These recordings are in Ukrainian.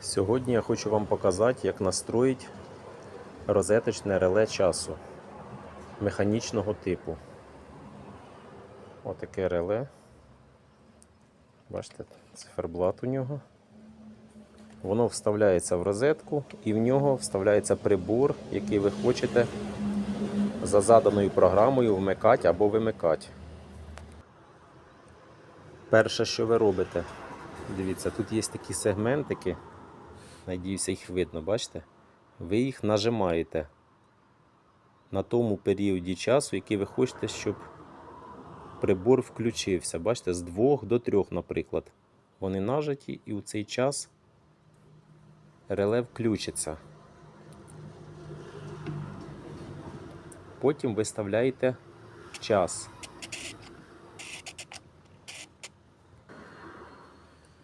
Сьогодні я хочу вам показати, як настроїти розеточне реле часу механічного типу. Отаке реле. Бачите, циферблат у нього. Воно вставляється в розетку і в нього вставляється прибор, який ви хочете за заданою програмою вмикати або вимикати. Перше, що ви робите, дивіться, тут є такі сегментики. Надіюся, їх видно, бачите? Ви їх нажимаєте на тому періоді часу, який ви хочете, щоб прибор включився. Бачите, з 2 до 3, наприклад. Вони нажаті, і у цей час реле включиться. Потім виставляєте час.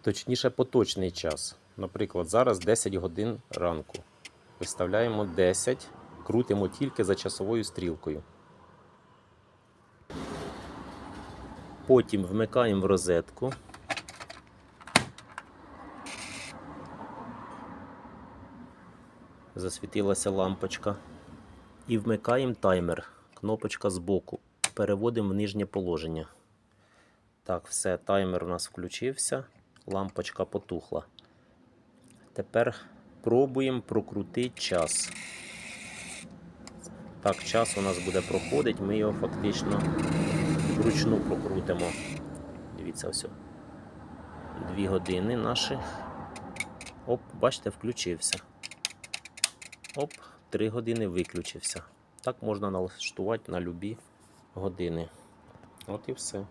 Точніше, поточний час. Наприклад, зараз 10 годин ранку. Виставляємо 10, крутимо тільки за часовою стрілкою. Потім вмикаємо в розетку. Засвітилася лампочка. І вмикаємо таймер. Кнопочка збоку. Переводимо в нижнє положення. Так, все, таймер у нас включився. Лампочка потухла. Тепер пробуємо прокрутити час. Так, час у нас буде проходити, ми його фактично вручну прокрутимо. Дивіться, все. Дві години наші. Оп, бачите, включився. Оп, три години виключився. Так можна налаштувати на любі години. От і все.